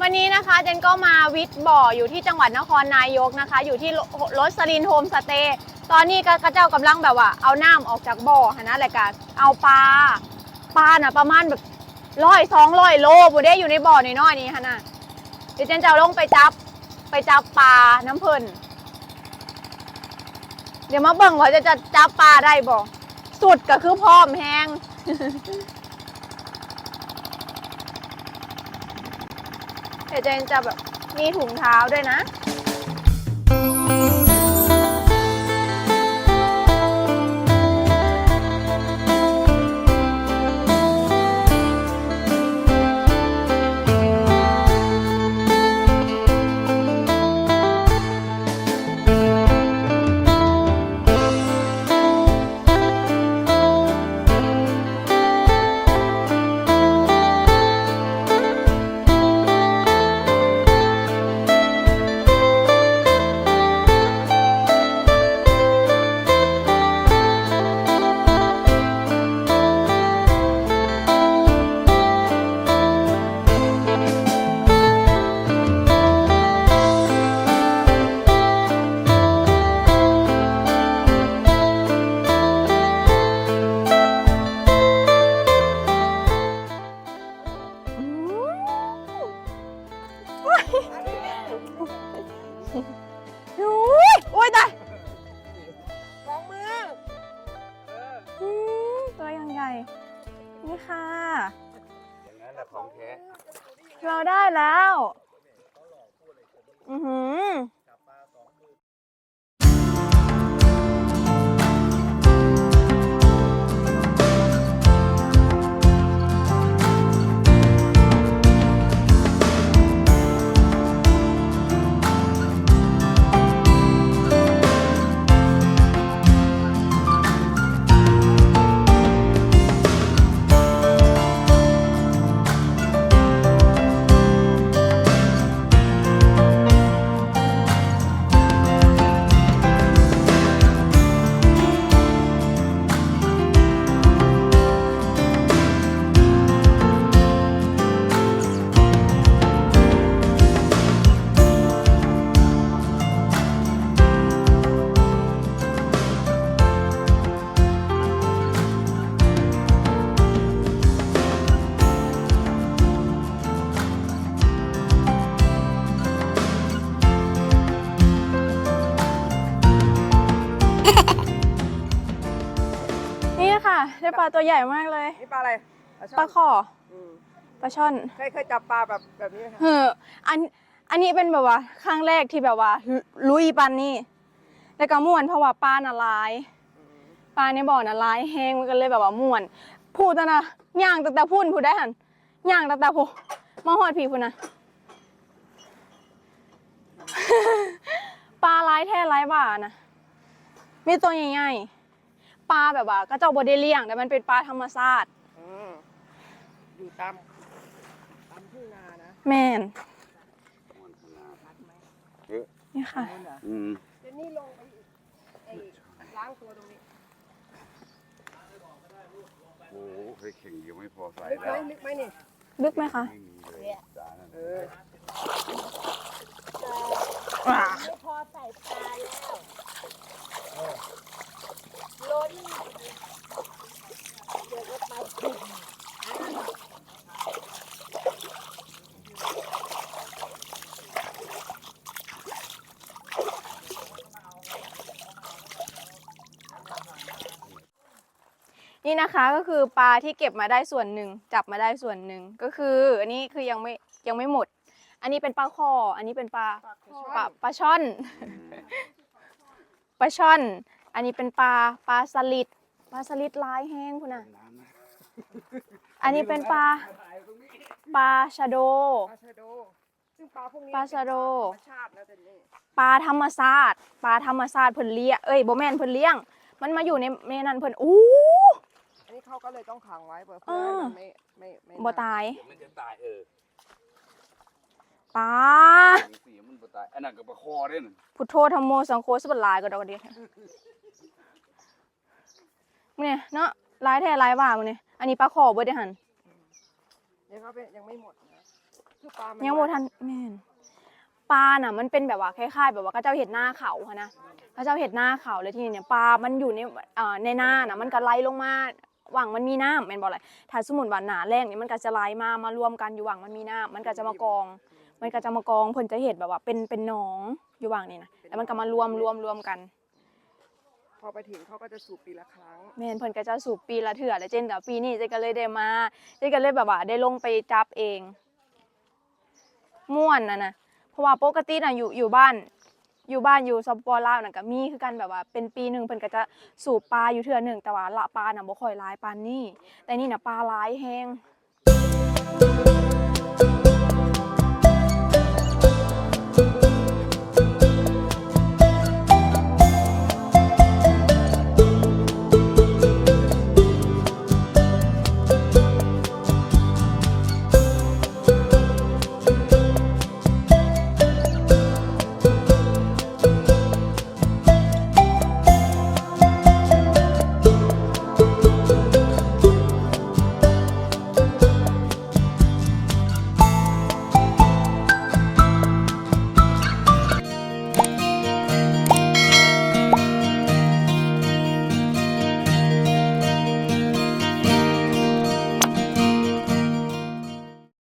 วันนี้นะคะเจนก็มาวิทย์บ่ออยู่ที่จังหวัดนครนายกนะคะ อยู่ที่รถสลินโฮมสเตย์ตอนนี้ก็กระเจ้ากำลังแบบว่า เอาน้ำออกจากบ่อหะนะแหละกะเอาปลาปลาน่ะประมาณแบบร้อยสองร้อยโลบุได้อยู่ในบ่อน้อยๆนี่ฮะนะเดี๋ยวเจนจะลงไปจับไปจับปลาน้ำเพิ่นเดี๋ยวมาเบิ่งว่าจะจะจับปลาได้บ่สุดก็คือพร้อมแห้ง เดี๋ยวเจนจะแบบมีถุงเท้าด้วยนะ ค่ะ อย่างนั้นแหละของแท้ เราได้แล้ว นี่ค่ะได้ปลาตัวใหญ่มากเลย นี่ปลาอะไรปลาขออืมปลาช่อนเคยเคยจับปลาแบบแบบนี้ไหมคะเฮ้ออันอันนี้เป็นแบบว่าครั้งแรกที่แบบว่าลุลุยปันนี่แล้วก็ม่วนเพราะว่าปลาน่ะลายปลาในบ่อน่ะลายแห้งมันก็เลยแบบว่าม่วน พูดแต่นะย่างแต่แต่พูดพูดได้หันย่างแต่แต่พูดมาหอดผีพูดนะ ปลาลายแท้ลายบ่านะ มีตัวใหญ่ๆปลาแบบว่าก็เจ้าบไดเลี้ยง แต่มันเป็นปลาธรรมชาติอืมอยู่ตามตามทุ่งนานะแม่นเยอะนี่ค่ะ นู่นเหรออืมเดี๋ยวนี้ลงไปอีกไอ้ล้างตัวตรงนี้โอ้โหเคยเข่งยังไม่พอใส่ลึกไหมแล้วลึกไหมนี่ลึกไหมคะไม่มีเลยจานนั้นเออ ว้าไม่พอใส่ปลาแล้วล้นเดี๋ยวก็ไปถึง นี่นะคะก็คือปลาที่เก็บมาได้ส่วนหนึ่งจับมาได้ส่วนหนึ่งก็คืออันนี้คือยังไม่ยังไม่หมด อันนี้เป็นปลาคออันนี้เป็นปลาปลาปลาช่อนปลาช่อน อันนี้เป็นปลาปลาสลิดปลาสลิดลายแห้งคุณน่ะน้ำนะอันนี้เป็นปลาปลาชะโดปลาชะโดซึ่งปลาพวกนี้ปลาชะโดธรรมชาตินะแต่นี่ปลาธรรมชาติปลาธรรมชาติเพิ่นเลี้ยงเอ้ยบ่แม่นเพิ่นเลี้ยง มันมาอยู่ในในนั้นเพิ่นอู้อั นนี้เขาก็เลยต้องขังไว้เพื่อเอให้อมันไม่ไม่ไม่บ่ตายเดี๋ยวมันจะตายเออปลาสีมันบ่ตาย อันนั้นก็ปลาคอเด้นพุทโธธรรมโมสังโฆสุบหลายก็ดอกเดียวเนี่ยเนาะลายแท้ลายว่ามึงเนี่ยอันนี้ปลาขอเบิดได้หันในยังเขาเป็นยังไม่หมดนะคือปลามันยังบ่ทันแม่นปลาน่ะมันเป็นแบบว่าคล้ายๆ แบบว่าเขาเจ้าเห็ดหน้าเขาค่ะนะเขาเจ้าเห็ดหน้าเขาแล้วทีนี้เนี่ยปลา มันอยู่ในเอ่อในหน้าน่ะ มันก็ไหลลงมา หวังมันมีน้ำแม่นบ่เลยถ้าสมมุติว่าหนาแรงนี่มันก็จะไหลมามารวมกันอยู่หวังมันมีน้ำมันก็จะมากอง มันก็จะมากองเพิ่นจะเห็ดแบบว่าเป็นเป็นหนองอยู่หวังนี่นะแล้วมันก็มารวมรวมรวมกันพอไปถึงเขาก็จะสูบปีละครั้งแม่นเพิ่นก็จะสูบปีละเถื่อแล้วเจนแต่ปีนี้เจนก็เลยได้มาเจนก็เลยแบบว่าได้ลงไปจับเอง ม่วนนะนะเพราะว่าปกติน่ะอยู่อยู่บ้าน อยู่บ้านอยู่สปอลาวน่นก็มีคือกันแบบว่าเป็นปีหนึ่งเพิ่นก็จะสูบปลาอยู่เถื่อหนึ่งแต่ว่าละปลาน่ะบ่ค่อยหลายปานนี้ แต่นี่น่ะปลาหลายแฮง